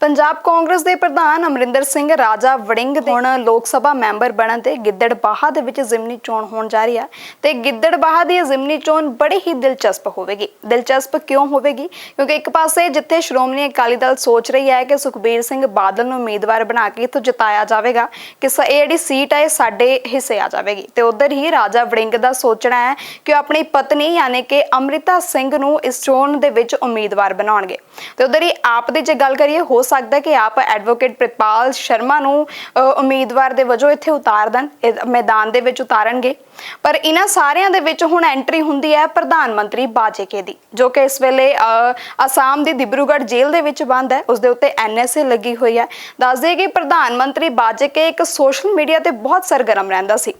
ਪੰਜਾਬ ਕਾਂਗਰਸ ਦੇ ਪ੍ਰਧਾਨ ਅਮਰਿੰਦਰ ਸਿੰਘ, ਰਾਜਾ ਵੜਿੰਗ ਦੇ ਹੁਣ ਲੋਕ ਸਭਾ ਮੈਂਬਰ ਬਣਨ ਤੇ ਗਿੱਦੜਬਾਹਾ ਦੇ ਵਿੱਚ ਜ਼ਿਮਨੀ ਚੋਣ ਹੋਣ ਜਾ ਰਹੀ ਹੈ ਤੇ ਗਿੱਦੜਬਾਹਾ ਦੀ ਜ਼ਿਮਨੀ ਚੋਣ ਬੜੀ ਹੀ ਦਿਲਚਸਪ ਹੋਵੇਗੀ। ਦਿਲਚਸਪ ਕਿਉਂ ਹੋਵੇਗੀ? ਕਿਉਂਕਿ ਇੱਕ ਪਾਸੇ ਜਿੱਥੇ ਸ਼੍ਰੋਮਣੀ ਅਕਾਲੀ ਦਲ ਸੋਚ ਰਹੀ ਹੈ ਕਿ ਸੁਖਬੀਰ ਸਿੰਘ ਬਾਦਲ ਨੂੰ ਉਮੀਦਵਾਰ ਬਣਾ ਕੇ ਇੱਥੋਂ ਜਿਤਾਇਆ ਜਾਵੇਗਾ, ਕਿ ਇਹ ਜਿਹੜੀ ਸੀਟ ਹੈ ਸਾਡੇ ਹਿੱਸੇ ਆ ਜਾਵੇਗੀ। ਤੇ ਉਧਰ ਹੀ ਰਾਜਾ ਵੜਿੰਗ ਦਾ ਸੋਚਣਾ ਹੈ ਕਿ ਉਹ ਆਪਣੀ ਪਤਨੀ ਯਾਨੀ ਕਿ ਅਮ੍ਰਿਤਾ ਸਿੰਘ ਨੂੰ ਇਸ ਚੋਣ ਦੇ ਵਿੱਚ ਉਮੀਦਵਾਰ ਬਣਾਉਣਗੇ। ਤੇ ਉਧਰ ਹੀ ਆਪ ਦੀ ਜੇ ਗੱਲ ਕਰੀਏ, ਹੋ ਸਕਦਾ ਕਿ ਆਪ ਐਡਵੋਕੇਟ ਪ੍ਰਿਤਪਾਲ ਸ਼ਰਮਾ ਨੂੰ ਉਮੀਦਵਾਰ ਦੇ ਵਜੋਂ ਇੱਥੇ ਉਤਾਰ ਦੇਣ ਮੈਦਾਨ ਦੇ ਵਿੱਚ ਉਤਾਰਨਗੇ। ਪਰ ਇਹਨਾਂ ਸਾਰਿਆਂ ਦੇ ਵਿੱਚ ਹੁਣ ਐਂਟਰੀ ਹੁੰਦੀ ਹੈ ਪ੍ਰਧਾਨ ਮੰਤਰੀ ਬਾਜੇਕੇ ਦੀ, ਜੋ ਕਿ ਇਸ ਵੇਲੇ ਅਸਾਮ ਦੀ ਦਿਬਰੂਗੜ੍ਹ ਜੇਲ੍ਹ ਦੇ ਵਿੱਚ ਬੰਦ ਹੈ। ਉਸ ਦੇ ਉੱਤੇ ਐਨਐਸਏ ਲੱਗੀ ਹੋਈ ਹੈ। ਦੱਸ ਦਈਏ ਕਿ ਪ੍ਰਧਾਨ ਮੰਤਰੀ ਬਾਜੇਕੇ ਇੱਕ ਸੋਸ਼ਲ ਮੀਡੀਆ ਤੇ ਬਹੁਤ ਸਰਗਰਮ ਰਹਿੰਦਾ ਸੀ।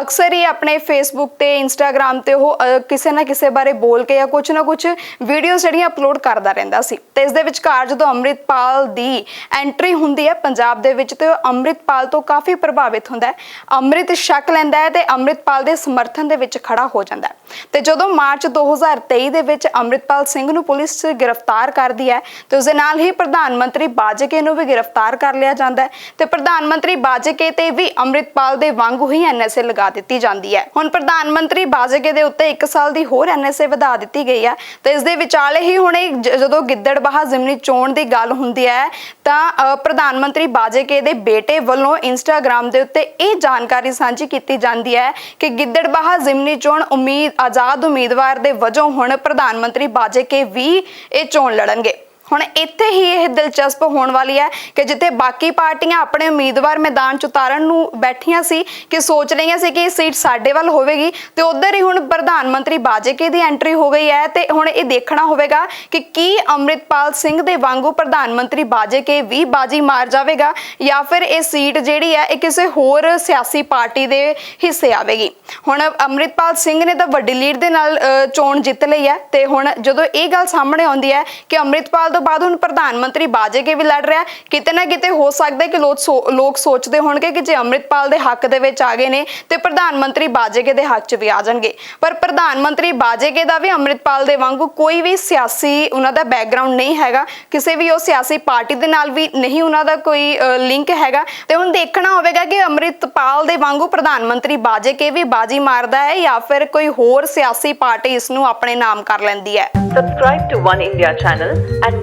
ਅਕਸਰ ਹੀ ਆਪਣੇ ਫੇਸਬੁੱਕ ਤੇ ਇੰਸਟਾਗ੍ਰam ਤੇ ਉਹ ਕਿਸੇ ਨਾ ਕਿਸੇ ਬਾਰੇ ਬੋਲ ਕੇ ਜਾਂ ਕੁਝ ਨਾ ਕੁਝ ਵੀਡੀਓਜ਼ ਜਿਹੜੀਆਂ ਅਪਲੋਡ ਕਰਦਾ ਰਹਿੰਦਾ ਸੀ। ਤੇ ਇਸ ਦੇ ਵਿਚਕਾਰ ਜਦੋਂ ਅੰਮ੍ਰਿਤਪਾਲ ਦੀ ਐਂਟਰੀ ਹੁੰਦੀ ਹੈ ਪੰਜਾਬ ਦੇ ਵਿੱਚ ਤੇ ਉਹ ਅੰਮ੍ਰਿਤਪਾਲ ਤੋਂ ਕਾਫੀ ਪ੍ਰਭਾਵਿਤ ਹੁੰਦਾ ਹੈ। ਅੰਮ੍ਰਿਤ ਸ਼ੱਕ ਲੈਂਦਾ ਹੈ ਤੇ ਅੰਮ੍ਰਿਤਪਾਲ ਦੇ ਸਮਰਥਨ ਦੇ ਵਿੱਚ ਖੜਾ ਹੋ ਜਾਂਦਾ ਹੈ। ਤੇ ਜਦੋਂ ਮਾਰਚ 2023 ਦੇ ਵਿੱਚ ਅੰਮ੍ਰਿਤਪਾਲ ਸਿੰਘ ਨੂੰ ਪੁਲਿਸ ਗ੍ਰਿਫਤਾਰ ਕਰਦੀ ਹੈ ਤੇ ਉਸ ਦੇ ਨਾਲ ਹੀ ਪ੍ਰਧਾਨ ਮੰਤਰੀ ਬਾਜਕੇ ਨੂੰ ਵੀ ਗ੍ਰਿਫਤਾਰ ਕਰ ਲਿਆ ਜਾਂਦਾ ਹੈ ਤੇ ਪ੍ਰਧਾਨ ਮੰਤਰੀ ਬਾਜਕੇ ਤੇ ਵੀ ਅੰਮ੍ਰਿਤਪਾਲ ਦੇ ਵਾਂਗੂ ਹੀ ਐਨਐਸਏ ਲਗਾ ਦਿੱਤੀ ਜਾਂਦੀ ਹੈ। ਹੁਣ ਪ੍ਰਧਾਨ ਮੰਤਰੀ ਬਾਜਕੇ ਦੇ ਉੱਤੇ 1 ਸਾਲ ਦੀ ਹੋਰ ਐਨਐਸਏ ਵਧਾ ਦਿੱਤੀ ਗਈ ਹੈ ਤੇ ਇਸ ਦੇ ਵਿਚਾਲੇ ਹੀ ਹੁਣ ਇਹ ਜ- ਜਦੋਂ ਗਿੱਦੜਬਾਹਾ ਜ਼ਿਮਨੀ ਚੋਣ ਦੀ ਗੱਲ ਹੁੰਦੀ ਹੈ ਤਾਂ ਅ, ਪ੍ਰਧਾਨ ਮੰਤਰੀ ਬਾਜੇਕੇ ਦੇ ਬੇਟੇ ਵੱਲੋਂ ਇੰਸਟਾਗ੍ਰam ਦੇ ਉੱਤੇ ਇਹ ਜਾਣਕਾਰੀ ਸਾਂਝੀ ਕੀਤੀ ਜਾਂਦੀ ਹੈ ਕਿ ਗਿੱਦੜਬਾਹਾ ਜ਼ਿਮਨੀ ਚੋਣ ਉਮੀਦ ਆਜ਼ਾਦ ਉਮੀਦਵਾਰ ਦੇ ਵਜੋਂ ਹੁਣ ਪ੍ਰਧਾਨ ਮੰਤਰੀ ਬਾਜੇਕੇ ਵੀ ਇਹ ਚੋਣ ਲੜਨਗੇ। ਹੁਣ ਇੱਥੇ ਹੀ ਇਹ ਦਿਲਚਸਪ ਹੋਣ ਵਾਲੀ ਹੈ ਕਿ ਜਿੱਥੇ ਬਾਕੀ ਪਾਰਟੀਆਂ ਆਪਣੇ ਉਮੀਦਵਾਰ ਮੈਦਾਨ ਚ ਉਤਾਰਨ ਨੂੰ ਬੈਠੀਆਂ ਸੀ, ਕਿ ਸੋਚ ਰਹੀਆਂ ਸੀ ਕਿ ਇਹ ਸੀਟ ਸਾਡੇ ਵੱਲ ਹੋਵੇਗੀ, ਤੇ ਉਧਰ ਹੀ ਹੁਣ ਪ੍ਰਧਾਨ ਮੰਤਰੀ ਬਾਜੇਕੇ ਦੀ ਐਂਟਰੀ ਹੋ ਗਈ ਹੈ, ਤੇ ਹੁਣ ਇਹ ਦੇਖਣਾ ਹੋਵੇਗਾ ਕਿ ਕੀ ਅੰਮ੍ਰਿਤਪਾਲ ਸਿੰਘ ਦੇ ਵਾਂਗੂ ਪ੍ਰਧਾਨ ਮੰਤਰੀ ਬਾਜੇਕੇ ਵੀ ਬਾਜੀ ਮਾਰ ਜਾਵੇਗਾ, ਜਾਂ ਫਿਰ ਇਹ ਸੀਟ ਜਿਹੜੀ ਹੈ, ਇਹ ਕਿਸੇ ਹੋਰ ਸਿਆਸੀ ਪਾਰਟੀ ਦੇ ਹਿੱਸੇ ਆਵੇਗੀ। ਹੁਣ ਅੰਮ੍ਰਿਤਪਾਲ ਸਿੰਘ ਨੇ ਤਾਂ ਵੱਡੀ ਲੀਡ ਦੇ ਨਾਲ ਚੋਣ ਜਿੱਤ ਲਈ ਹੈ, ਤੇ ਹੁਣ ਜਦੋਂ ਇਹ ਗੱਲ ਸਾਹਮਣੇ ਆਉਂਦੀ ਹੈ ਕਿ ਅੰਮ੍ਰਿਤਪਾਲ ਤੋਂ ਬਾਅਦ ਹੁਣ ਪ੍ਰਧਾਨ ਮੰਤਰੀ ਬਾਜੇਕੇ ਵੀ ਲੜ ਰਿਹਾ ਕਿਤੇ ਨਾ ਕਿਤੇ ਹੋ ਸਕਦਾ ਹੈ ਕਿ ਲੋਕ ਲੋਕ ਸੋਚਦੇ ਹੋਣਗੇ ਕਿ ਜੇ ਅੰਮ੍ਰਿਤਪਾਲ ਦੇ ਹੱਕ ਦੇ ਵਿੱਚ ਆ ਗਏ ਨੇ, ਤੇ ਪ੍ਰਧਾਨ ਮੰਤਰੀ ਬਾਜੇਕੇ ਦੇ ਹੱਕ 'ਚ ਵੀ ਆ ਜਾਣਗੇ। ਪਰ ਪ੍ਰਧਾਨ ਮੰਤਰੀ ਬਾਜੇਕੇ ਦਾ ਵੀ ਅੰਮ੍ਰਿਤਪਾਲ ਦੇ ਵਾਂਗੂ ਕੋਈ ਵੀ ਸਿਆਸੀ ਉਹਨਾਂ ਦਾ ਬੈਕਗ੍ਰਾਉਂਡ ਨਹੀਂ ਹੈਗਾ। ਕਿਸੇ ਵੀ ਉਹ ਸਿਆਸੀ ਪਾਰਟੀ ਦੇ ਨਾਲ ਵੀ ਨਹੀਂ ਉਹਨਾਂ ਦਾ ਕੋਈ ਲਿੰਕ ਹੈਗਾ। ਤੇ ਹੁਣ ਦੇਖਣਾ ਹੋਵੇਗਾ ਕਿ ਅੰਮ੍ਰਿਤਪਾਲ ਦੇ ਵਾਂਗੂ ਪ੍ਰਧਾਨ ਮੰਤਰੀ ਬਾਜੇਕੇ ਵੀ ਬਾਜੀ ਮਾਰਦਾ ਹੈ ਜਾਂ ਫਿਰ ਕੋਈ ਹੋਰ ਸਿਆਸੀ ਪਾਰਟੀ ਇਸ ਨੂੰ ਆਪਣੇ ਨਾਮ ਕਰ ਲੈਂਦੀ ਹੈ। Subscribe to One India channel and